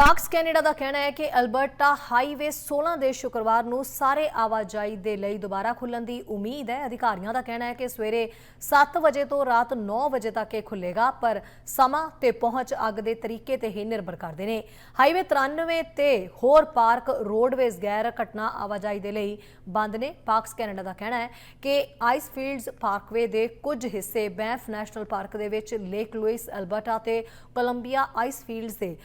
Pox Canada ਦਾ ਕਹਿਣਾ ਹੈ ਕਿ ਅਲਬਰਟਾ ਹਾਈਵੇ 16 ਦੇ ਸ਼ੁੱਕਰਵਾਰ ਨੂੰ ਸਾਰੇ ਆਵਾਜਾਈ ਦੇ ਲਈ ਦੁਬਾਰਾ ਖੁੱਲਣ ਦੀ ਉਮੀਦ ਹੈ। ਅਧਿਕਾਰੀਆਂ ਦਾ ਕਹਿਣਾ ਹੈ ਕਿ ਸਵੇਰੇ 7 ਵਜੇ ਤੋਂ ਰਾਤ 9 ਵਜੇ ਤੱਕ ਇਹ ਖੁੱਲੇਗਾ, ਪਰ ਸਮਾਂ ਤੇ ਪਹੁੰਚ ਅੱਗ ਦੇ ਤਰੀਕੇ ਤੇ ਹੀ ਨਿਰਭਰ ਕਰਦੇ ਨੇ। ਹਾਈਵੇ 93 ਤੇ ਹੋਰ ਪਾਰਕ, ਰੋਡਵੇਜ਼ ਗੈਰ ਘਟਨਾ ਆਵਾਜਾਈ ਦੇ ਲਈ ਬੰਦ ਨੇ। ਪਾਕਸ ਕੈਨੇਡਾ ਦਾ ਕਹਿਣਾ ਹੈ ਕਿ ਆਈਸ ਫੀਲਡਸ ਪਾਰਕਵੇ ਦੇ ਕੁਝ ਹਿੱਸੇ ਬੈਂਫ ਨੈਸ਼ਨਲ ਪਾਰਕ ਦੇ ਵਿੱਚ ਲੇਕ ਲੂਇਸ ਅਲਬਰਟਾ ਤੇ ਕੋਲੰਬੀਆ ਆਈਸ ਫੀਲਡਸ ਦੇ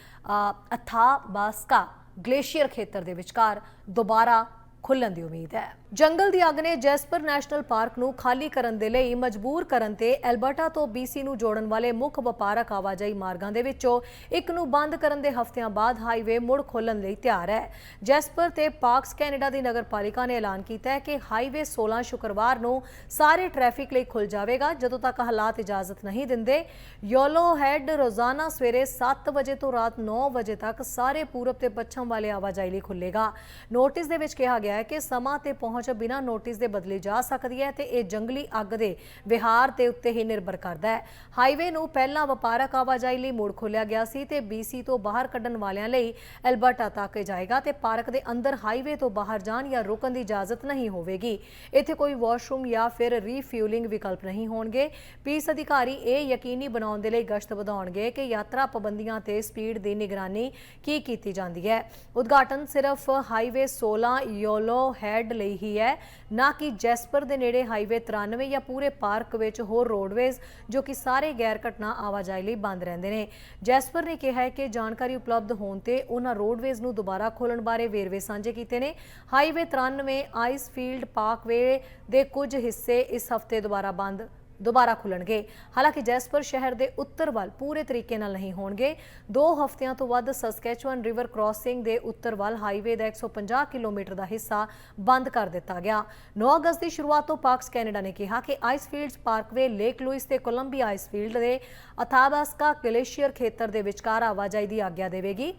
ਅ, ਗਲੇਸ਼ੀਅਰ ਖੇਤਰ ਦੇ ਵਿਚਕਾਰ ਦੁਬਾਰਾ ਖੁੱਲਣ ਦੀ ਉਮੀਦ ਹੈ। ਜੰਗਲ ਦੀ ਅੱਗ ਨੇ ਜੈਸਪਰ ਨੈਸ਼ਨਲ ਪਾਰਕ ਨੂੰ ਖਾਲੀ ਕਰਨ ਦੇ ਲਈ ਮਜਬੂਰ ਕਰਨ ਤੇ ਐਲਬਰਟਾ ਤੋਂ BC ਨੂੰ ਜੋੜਨ ਵਾਲੇ ਮੁੱਖ ਵਪਾਰਕ ਆਵਾਜਾਈ ਮਾਰਗਾਂ ਦੇ ਵਿੱਚੋਂ ਇੱਕ ਨੂੰ ਬੰਦ ਕਰਨ ਦੇ ਹਫ਼ਤਿਆਂ ਬਾਅਦ ਹਾਈਵੇ ਮੁੜ ਖੋਲਣ ਲਈ ਤਿਆਰ ਹੈ। ਜੈਸਪਰ ਤੇ ਪਾਰਕਸ ਕੈਨੇਡਾ ਦੀ ਨਗਰਪਾਲਿਕਾ ਨੇ ਐਲਾਨ ਕੀਤਾ ਹੈ ਕਿ ਹਾਈਵੇ 16 ਸ਼ੁੱਕਰਵਾਰ ਨੂੰ ਸਾਰੇ ਟ੍ਰੈਫਿਕ ਲਈ ਖੁੱਲ ਜਾਵੇਗਾ, ਜਦੋਂ ਤੱਕ ਹਾਲਾਤ ਇਜਾਜ਼ਤ ਨਹੀਂ ਦਿੰਦੇ। ਯੋਲੋ ਹੈਡ ਰੋਜ਼ਾਨਾ ਸਵੇਰੇ 7 ਵਜੇ ਤੋਂ ਰਾਤ 9 ਵਜੇ ਤੱਕ ਸਾਰੇ ਪੂਰਬ ਤੇ ਪੱਛਮ ਵਾਲੇ ਆਵਾਜਾਈ ਲਈ ਖੁੱਲੇਗਾ ਨੋਟਿਸ ਦੇ ਵਿੱਚ ਕਿਹਾ ਗਿਆ ਹੈ ਕਿ ਸਮਾਂ ਤੇ ਪਹੁੰਚ ਬਿਨਾਂ ਨੋਟਿਸ ਦੇ ਬਦਲੀ ਜਾ ਸਕਦੀ ਹੈ ਤੇ ਇਹ ਜੰਗਲੀ ਅੱਗ ਦੇ ਵਿਹਾਰ ਦੇ ਉੱਤੇ ਹੀ ਨਿਰਭਰ ਕਰਦਾ ਹੈ। ਹਾਈਵੇ ਨੂੰ ਪਹਿਲਾਂ ਵਪਾਰਕ ਆਵਾਜਾਈ ਲਈ ਮੁੜ ਖੋਲਿਆ ਗਿਆ ਸੀ ਤੇ BC ਤੋਂ ਬਾਹਰ ਕੱਢਣ ਵਾਲਿਆਂ ਲਈ ਐਲਬਰਟਾ ਤੱਕ ਜਾਏਗਾ ਤੇ ਪਾਰਕ ਦੇ ਅੰਦਰ ਹਾਈਵੇ ਤੋਂ ਬਾਹਰ ਜਾਣ ਜਾਂ ਰੁਕਣ ਦੀ ਇਜਾਜ਼ਤ ਨਹੀਂ ਹੋਵੇਗੀ। ਇੱਥੇ ਕੋਈ ਵਾਸ਼ਰੂਮ ਜਾਂ ਫਿਰ ਰੀਫਿਊਲਿੰਗ ਵਿਕਲਪ ਨਹੀਂ ਹੋਣਗੇ। ਪੀਸ ਅਧਿਕਾਰੀ ਇਹ ਯਕੀਨੀ ਬਣਾਉਣ ਦੇ ਲਈ ਗਸ਼ਤ ਵਧਾਉਣਗੇ ਕਿ ਯਾਤਰਾ ਪਾਬੰਦੀਆਂ ਤੇ ਸਪੀਡ ਦੀ ਨਿਗਰਾਨੀ ਕੀ ਕੀਤੀ ਜਾਂਦੀ ਹੈ। ਉਦਘਾਟਨ ਸਿਰਫ ਹਾਈਵੇ 16 ਯੋਲੋ ਹੈਡ ਲਈ ਹੀ ਹੈ। ਨਾ ਕਿ ਜੈਸਪਰ ਦੇ ਨੇੜੇ ਹਾਈਵੇ 93 ਜਾਂ ਪੂਰੇ ਪਾਰਕ ਵਿੱਚ ਹੋਰ ਰੋਡਵੇਜ਼, ਜੋ ਕਿ ਸਾਰੇ ਗੈਰ ਘਟਨਾ ਆਵਾਜਾਈ ਲਈ ਬੰਦ ਰਹਿੰਦੇ ਨੇ। ਜੈਸਪਰ ਨੇ ਕਿਹਾ ਹੈ ਕਿ ਜਾਣਕਾਰੀ ਉਪਲਬਧ ਹੋਣ ਤੇ ਉਹਨਾਂ ਰੋਡਵੇਜ਼ ਨੂੰ ਦੁਬਾਰਾ ਖੋਲਣ ਬਾਰੇ ਵੇਰਵੇ ਸਾਂਝੇ ਕੀਤੇ ਨੇ। ਹਾਈਵੇ 93 ਆਈਸ ਫੀਲਡ ਪਾਰਕਵੇ ਦੇ ਕੁਝ ਹਿੱਸੇ ਇਸ ਹਫ਼ਤੇ ਦੁਬਾਰਾ ਬੰਦ ਦੁਬਾਰਾ ਖੁੱਲਣਗੇ। ਹਾਲਾਂਕਿ ਜੈਸਪਰ ਸ਼ਹਿਰ ਦੇ ਉੱਤਰ ਵੱਲ ਪੂਰੇ ਤਰੀਕੇ ਨਾਲ ਨਹੀਂ ਹੋਣਗੇ। ਦੋ ਹਫ਼ਤਿਆਂ ਤੋਂ ਵੱਧ ਸਸਕੈਚੁਅਨ ਰਿਵਰ ਕ੍ਰਾਸਿੰਗ ਦੇ ਉੱਤਰ ਵੱਲ ਹਾਈਵੇ ਦਾ 150 ਕਿਲੋਮੀਟਰ ਦਾ ਹਿੱਸਾ ਬੰਦ ਕਰ ਦਿੱਤਾ ਗਿਆ। 9 ਅਗਸਤ ਦੀ ਸ਼ੁਰੂਆਤ ਤੋਂ ਪਾਰਕਸ ਕੈਨੇਡਾ ਨੇ ਕਿਹਾ ਕਿ ice fields parkway, lake Louise ਤੇ ਕੋਲੰਬੀਆ ਆਈਸ ਫੀਲਡ ਦੇ ਅਥਾਬਾਸਕਾ ਗਲੇਸ਼ੀਅਰ ਖੇਤਰ ਦੇ ਵਿਚਕਾਰ ਆਵਾਜਾਈ ਦੀ ਆਗਿਆ ਦੇਵੇਗੀ।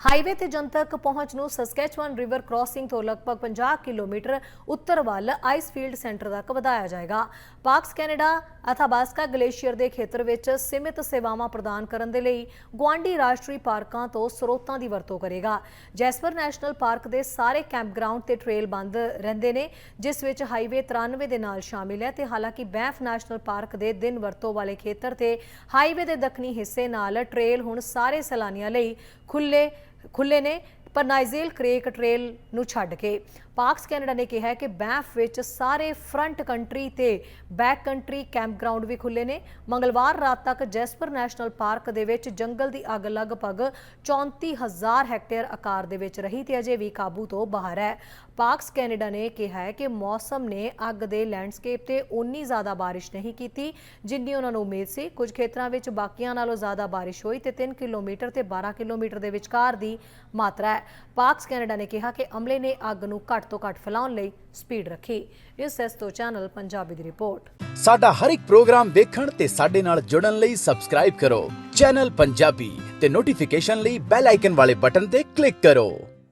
ਹਾਈਵੇ ਤੇ ਜਨਤਕ ਪਹੁੰਚ ਨੂੰ ਸਸਕੈਚੁਅਨ ਰਿਵਰ ਕ੍ਰਾਸਿੰਗ ਤੋਂ ਲਗਭਗ 50 ਕਿਲੋਮੀਟਰ ਉੱਤਰ ਵੱਲ ਆਈਸ ਫੀਲਡ ਸੈਂਟਰ ਤੱਕ ਵਧਾਇਆ ਜਾਏਗਾ। ਪਾਰਕਸ ਕੈਨੇਡਾ ਅਥਾਬਾਸਕਾ ਗਲੇਸ਼ੀਅਰ ਦੇ ਖੇਤਰ ਵਿੱਚ ਸੀਮਿਤ ਸੇਵਾਵਾਂ ਪ੍ਰਦਾਨ ਕਰਨ ਦੇ ਲਈ ਗੁਆਂਢੀ ਰਾਸ਼ਟਰੀ ਪਾਰਕਾਂ ਤੋਂ ਸਰੋਤਾਂ ਦੀ ਵਰਤੋਂ ਕਰੇਗਾ। ਜੈਸਪਰ ਨੈਸ਼ਨਲ ਪਾਰਕ ਦੇ ਸਾਰੇ ਕੈਂਪਗ੍ਰਾਉਂਡ ਤੇ ਟ੍ਰੇਲ ਬੰਦ ਰਹਿੰਦੇ ਨੇ, ਜਿਸ ਵਿੱਚ ਹਾਈਵੇ 93 ਦੇ ਨਾਲ ਸ਼ਾਮਿਲ ਹੈ ਤੇ ਹਾਲਾਂਕਿ ਬੈਂਫ ਨੈਸ਼ਨਲ ਪਾਰਕ ਦੇ ਦਿਨ ਵਰਤੋਂ ਵਾਲੇ ਖੇਤਰ ਤੇ ਹਾਈਵੇ ਦੇ ਦੱਖਣੀ ਹਿੱਸੇ ਨਾਲ ਟ੍ਰੇਲ ਹੁਣ ਸਾਰੇ ਸੈਲਾਨੀਆਂ ਲਈ ਖੁੱਲੇ ਖੁੱਲੇ ਨੇ ਪਰ ਨਾਈਜ਼ੇਲ ਕ੍ਰੇਕ ਟ੍ਰੇਲ ਨੂੰ ਛੱਡ ਕੇ ਪਾਰਕਸ ਕੈਨੇਡਾ ਨੇ ਕਿਹਾ ਹੈ ਕਿ ਬੈਂਫ ਵਿੱਚ ਸਾਰੇ ਫਰੰਟ ਕੰਟਰੀ ਤੇ ਬੈਕ ਕੰਟਰੀ ਕੈਂਪਗ੍ਰਾਉਂਡ ਵੀ ਖੁੱਲੇ ਨੇ। ਮੰਗਲਵਾਰ ਰਾਤ ਤੱਕ ਜੈਸਪਰ ਨੈਸ਼ਨਲ ਪਾਰਕ ਦੇ ਵਿੱਚ ਜੰਗਲ ਦੀ ਅੱਗ ਲਗਭਗ 34000 ਹੈਕਟੇਅਰ ਆਕਾਰ ਦੇ ਵਿੱਚ ਰਹੀ ਤੇ ਅਜੇ ਵੀ ਕਾਬੂ ਤੋਂ ਬਾਹਰ ਹੈ। ਪਾਰਕਸ ਕੈਨੇਡਾ ਨੇ ਕਿਹਾ ਹੈ ਕਿ ਮੌਸਮ ਨੇ ਅੱਗ ਦੇ ਲੈਂਡਸਕੇਪ ਤੇ ਉਨੀ ਜ਼ਿਆਦਾ ਬਾਰਿਸ਼ ਨਹੀਂ ਕੀਤੀ, ਜਿੰਨੀ ਉਹਨਾਂ ਨੂੰ ਉਮੀਦ ਸੀ। ਕੁਝ ਖੇਤਰਾਂ ਵਿੱਚ ਬਾਕੀਆਂ ਨਾਲੋਂ ਜ਼ਿਆਦਾ ਬਾਰਿਸ਼ ਹੋਈ ਤੇ 3 ਕਿਲੋਮੀਟਰ ਤੇ 12 ਕਿਲੋਮੀਟਰ ਦੇ ਵਿਚਕਾਰ ਦੀ ਮਾਤਰਾ ਹੈ। ਪਾਰਕਸ ਕੈਨੇਡਾ ਨੇ ਕਿਹਾ ਕਿ ਅਮਲੇ ਨੇ ਅੱਗ ਨੂੰ ਘੱਟ ਘੱਟ ਤੋਂ ਘੱਟ ਫੈਲਾਉਣ ਲਈ ਸਪੀਡ ਰੱਖੀ। ਇਸ ਐਸ ਤੋਂ ਚੈਨਲ ਪੰਜਾਬੀ ਦੀ ਰਿਪੋਰਟ। ਸਾਡਾ ਹਰ ਇੱਕ ਪ੍ਰੋਗਰਾਮ ਦੇਖਣ ਤੇ ਸਾਡੇ ਨਾਲ ਜੁੜਨ ਲਈ ਸਬਸਕ੍ਰਾਈਬ ਕਰੋ। ਚੈਨਲ ਪੰਜਾਬੀ ਤੇ ਨੋਟੀਫਿਕੇਸ਼ਨ ਲਈ ਬੈਲ ਆਈਕਨ ਵਾਲੇ ਬਟਨ ਤੇ ਕਲਿੱਕ ਕਰੋ।